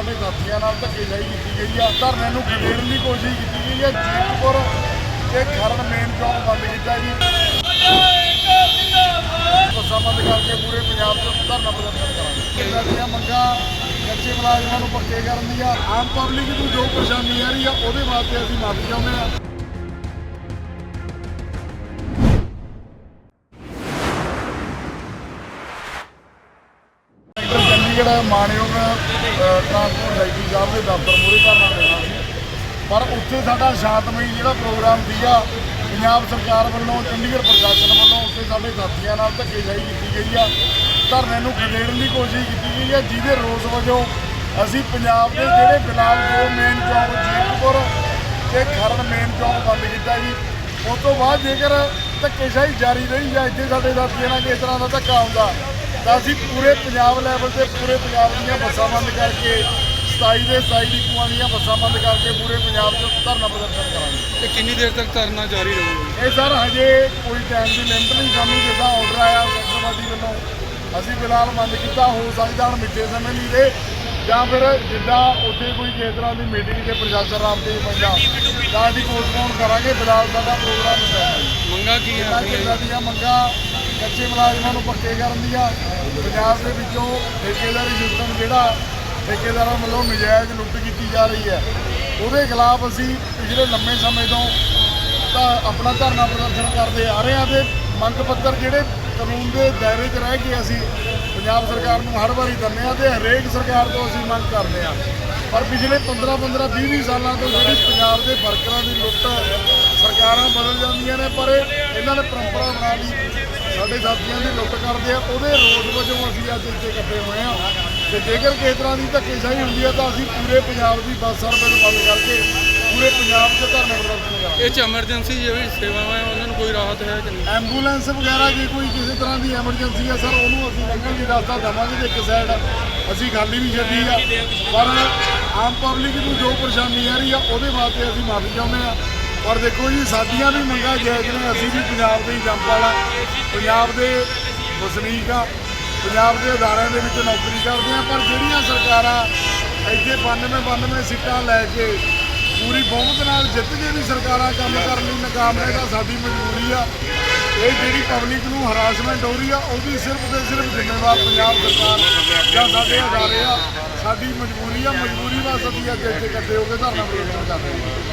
ਸਾਡੇ ਸਾਥੀਆਂ ਨਾਲ ਧੱਕੇਸ਼ਾਹੀ ਕੀਤੀ ਗਈ ਆ। ਧਰਨੇ ਨੂੰ ਖਦੇੜਨ ਦੀ ਕੋਸ਼ਿਸ਼ ਕੀਤੀ ਗਈ ਹੈ ਜੀਤਪੁਰ ਤੇ ਖਰੜ ਮੇਨ ਚੌਕ ਬੰਦ ਕੀਤਾ ਜੀ। ਬੱਸਾਂ ਬੰਦ ਕਰਕੇ ਪੂਰੇ ਪੰਜਾਬ 'ਚ ਧਰਨਾ ਪ੍ਰਦਰਸ਼ਨ ਕਰਾਂਗੇ। ਇਹਨਾਂ ਦੀਆਂ ਮੰਗਾਂ ਕੱਚੇ ਮੁਲਾਜ਼ਮਾਂ ਨੂੰ ਪੱਕੇ ਕਰਨ ਦੀਆਂ ਆਮ ਪਬਲਿਕ ਨੂੰ ਜੋ ਪਰੇਸ਼ਾਨੀ ਆ ਰਹੀ ਆ, ਉਹਦੇ ਵਾਸਤੇ ਅਸੀਂ ਮਾਫੀ ਚਾਹੁੰਦੇ ਆ। ਡਾਕਟਰ ਚੰਡੀਗੜ੍ਹ ਮਾਨਯੋਗ ਟਰਾਂਸਪੋਰਟ ਸੈਕਟਰੀ ਸਾਹਿਬ ਦੇ ਦਫ਼ਤਰ ਮੂਹਰੇ ਧਰਨਾ ਦੇਣਾ ਸੀ। ਪਰ ਉੱਥੇ ਸਾਡਾ ਸ਼ਾਂਤਮਈ ਜਿਹੜਾ ਪ੍ਰੋਗਰਾਮ ਸੀਗਾ, ਪੰਜਾਬ ਸਰਕਾਰ ਵੱਲੋਂ, ਚੰਡੀਗੜ੍ਹ ਪ੍ਰਸ਼ਾਸਨ ਵੱਲੋਂ ਉੱਥੇ ਸਾਡੇ ਸਾਥੀਆਂ ਨਾਲ ਧੱਕੇਸ਼ਾਹੀ ਕੀਤੀ ਗਈ ਆ। ਧਰਨੇ ਨੂੰ ਖਦੇੜਨ ਦੀ ਕੋਸ਼ਿਸ਼ ਕੀਤੀ ਗਈ ਆ, ਜਿਹਦੇ ਰੋਸ ਵਜੋਂ ਅਸੀਂ ਪੰਜਾਬ ਦੇ ਜਿਹੜੇ ਫਿਲਹਾਲ ਦੋ ਮੇਨ ਚੌਂਕ, ਜੀਤਪੁਰ ਤੇ ਖਰੜ ਮੇਨ ਚੌਂਕ ਬੰਦ ਕੀਤਾ ਜੀ। ਉਸ ਤੋਂ ਬਾਅਦ ਜੇਕਰ ਧੱਕੇਸ਼ਾਹੀ ਜਾਰੀ ਰਹੀ ਜਾਂ ਇੱਥੇ ਸਾਡੇ ਸਾਥੀਆਂ ਨਾਲ ਕਿਸ ਤਰ੍ਹਾਂ ਦਾ ਧੱਕਾ ਹੁੰਦਾ ਤਾਂ ਅਸੀਂ ਪੂਰੇ ਪੰਜਾਬ ਲੈਵਲ ਤੇ ਪੂਰੇ ਪੰਜਾਬ ਦੀਆਂ ਬੱਸਾਂ ਬੰਦ ਕਰਕੇ 27 ਦੇ 27 ਡਿਪੂਆਂ ਦੀਆਂ ਬੱਸਾਂ ਬੰਦ ਕਰਕੇ ਪੂਰੇ ਪੰਜਾਬ 'ਚ ਧਰਨਾ ਪ੍ਰਦਰਸ਼ਨ ਕਰਾਂਗੇ। ਤੇ ਕਿੰਨੀ ਦੇਰ ਤੱਕ ਧਰਨਾ ਜਾਰੀ ਰਹੂਗਾ? ਇਹ ਸਰ ਹਜੇ ਕੋਈ ਟਾਈਮ ਦੀ ਲਿਮਟ ਨਹੀਂ ਸਾਨੂੰ ਜਿੱਦਾਂ ਆਰਡਰ ਆਇਆ ਸੈਕਟਰਵਾਦੀ ਵੱਲੋਂ। ਅਸੀਂ ਫਿਲਹਾਲ ਬੰਦ ਕੀਤਾ ਹੋ ਸਕਦਾ ਹੁਣ ਮਿੱਠੇ ਸਮੇਂ ਲਈ ਦੇ ਜਾਂ ਫਿਰ ਜਿੱਦਾਂ ਉੱਥੇ ਕੋਈ ਕਿਸੇ ਤਰ੍ਹਾਂ ਦੀ ਮੀਟਿੰਗ ਤੇ ਪ੍ਰਸ਼ਾਸਨ ਰਾਮਦੇਵ ਪੈਂਦਾ ਤਾਂ ਅਸੀਂ ਪੋਸਟਪੋਨ ਕਰਾਂਗੇ ਫਿਲਹਾਲ ਸਾਡਾ ਪ੍ਰੋਗਰਾਮ ਹੁੰਦਾ ਹੈ ਮੰਗਾ ਕੀ ਹੈ ਮੰਗਾਂ ਕੱਚੇ ਮੁਲਾਜ਼ਮਾਂ ਨੂੰ ਪੱਕੇ ਕਰਨ ਦੀਆਂ ਪੰਜਾਬ ਦੇ ਵਿੱਚੋਂ ਠੇਕੇਦਾਰੀ ਸਿਸਟਮ ਜਿਹੜਾ, ਠੇਕੇਦਾਰਾਂ ਵੱਲੋਂ ਨਜਾਇਜ਼ ਲੁੱਟ ਕੀਤੀ ਜਾ ਰਹੀ ਹੈ। ਉਹਦੇ ਖਿਲਾਫ ਅਸੀਂ ਪਿਛਲੇ ਲੰਮੇ ਸਮੇਂ ਤੋਂ ਤਾਂ ਆਪਣਾ ਧਰਨਾ ਪ੍ਰਦਰਸ਼ਨ ਕਰਦੇ ਆ ਰਹੇ ਹਾਂ ਤੇ ਮੰਗ ਪੱਤਰ ਜਿਹੜੇ ਕਾਨੂੰਨ ਦੇ ਦਾਇਰੇ 'ਚ ਰਹਿ ਕੇ ਅਸੀਂ ਪੰਜਾਬ ਸਰਕਾਰ ਨੂੰ ਹਰ ਵਾਰੀ ਦਿੰਦੇ ਆ ਤੇ ਹਰੇਕ ਸਰਕਾਰ ਤੋਂ ਅਸੀਂ ਮੰਗ ਕਰਦੇ ਆ ਪਰ ਪਿਛਲੇ 15 15 20 20 ਸਾਲਾਂ ਤੋਂ ਜਿਹੜੀ ਪੰਜਾਬ ਦੇ ਵਰਕਰਾਂ ਦੀ ਲੁੱਟ ਸਰਕਾਰਾਂ ਬਦਲ ਜਾਂਦੀਆਂ ਨੇ ਪਰ ਇਹ- ਇਹਨਾਂ ਨੇ ਪਰੰਪਰਾ ਬਣਾ ਲਈ। ਸਾਡੇ ਸਾਥੀਆਂ ਦੀ ਲੁੱਟ ਕਰਦੇ ਆ। ਉਹਦੇ ਰੋਸ ਵਜੋਂ ਅਸੀਂ ਅੱਜ ਇੱਥੇ ਇਕੱਠੇ ਹੋਏ ਆ ਤੇ ਜੇਕਰ ਕਿਸੇ ਤਰ੍ਹਾਂ ਦੀ ਧੱਕੇਸ਼ਾਹੀ ਹੁੰਦੀ ਹੈ ਤਾਂ ਅਸੀਂ ਪੂਰੇ ਪੰਜਾਬ ਦੀ ਬੱਸ ਸਰਵਿਸ ਬੰਦ ਕਰਕੇ ਪੂਰੇ ਪੰਜਾਬ 'ਚ ਧਰਨਾ ਪ੍ਰਦਰਸ਼ਨ ਕਰਾਂਗੇ। ਇਹ ਚ ਐਮਰਜੈਂਸੀ ਜਿਹੜੀ ਸੇਵਾਵਾਂ ਹੈ ਉਹਨਾਂ ਨੂੰ ਕੋਈ ਰਾਹਤ ਹੈ ਕਿ ਨਹੀਂ? ਐਂਬੂਲੈਂਸ ਵਗੈਰਾ ਜੇ ਕੋਈ ਕਿਸੇ ਤਰ੍ਹਾਂ ਦੀ ਐਮਰਜੈਂਸੀ ਆ ਸਰ ਉਹਨੂੰ ਅਸੀਂ ਲੰਘਣ ਦੀ ਰਸਤਾ ਦੇਵਾਂਗੇ ਤੇ ਇੱਕ ਸਾਈਡ ਅਸੀਂ ਖਾਲੀ ਵੀ ਛੱਡੀ ਆ। ਪਰ ਆਮ ਪਬਲਿਕ ਨੂੰ ਜੋ ਪਰੇਸ਼ਾਨੀ ਆ ਰਹੀ ਆ ਉਹਦੇ ਵਾਸਤੇ ਅਸੀਂ ਮਾਫੀ ਚਾਹੁੰਦੇ ਆ ਔਰ ਦੇਖੋ ਜੀ, ਸਾਡੀਆਂ ਵੀ ਮੰਗਾਂ ਜਾਇਜ਼ ਨੇ, ਅਸੀਂ ਵੀ ਪੰਜਾਬ ਦੇ ਹੀ ਜੰਪ ਵਾਲਾ, ਪੰਜਾਬ ਦੇ ਵਸਨੀਕ ਆ, ਪੰਜਾਬ ਦੇ ਅਦਾਰਿਆਂ ਦੇ ਵਿੱਚ ਨੌਕਰੀ ਕਰਦੇ ਆ, ਪਰ ਜਿਹੜੀਆਂ ਸਰਕਾਰਾਂ ਇੱਥੇ 92 92 ਸੀਟਾਂ ਲੈ ਕੇ ਪੂਰੀ ਬਹੁਮਤ ਨਾਲ ਜਿੱਤ ਕੇ ਵੀ ਸਰਕਾਰਾਂ ਕੰਮ ਕਰਨ ਲਈ ਨਾਕਾਮ ਨੇ, ਤਾਂ ਸਾਡੀ ਮਜਬੂਰੀ ਆ। ਇਹ ਜਿਹੜੀ ਪਬਲਿਕ ਨੂੰ ਹਰਾਸਮੈਂਟ ਹੋ ਰਹੀ ਆ, ਉਹਦੀ ਸਿਰਫ ਤੇ ਸਿਰਫ ਜ਼ਿੰਮੇਵਾਰ ਪੰਜਾਬ ਸਰਕਾਰ ਜਾਂ ਸਾਡੇ ਅਦਾਰੇ ਆ। ਸਾਡੀ ਮਜਬੂਰੀ ਆ, ਮਜਬੂਰੀ ਵਾਸਤੇ ਅਸੀਂ ਅੱਜ ਇੱਥੇ ਇਕੱਠੇ ਹੋ ਕੇ ਧਰਨਾ ਪ੍ਰਦਰਸ਼ਨ ਕਰ ਰਹੇ ਹਾਂ।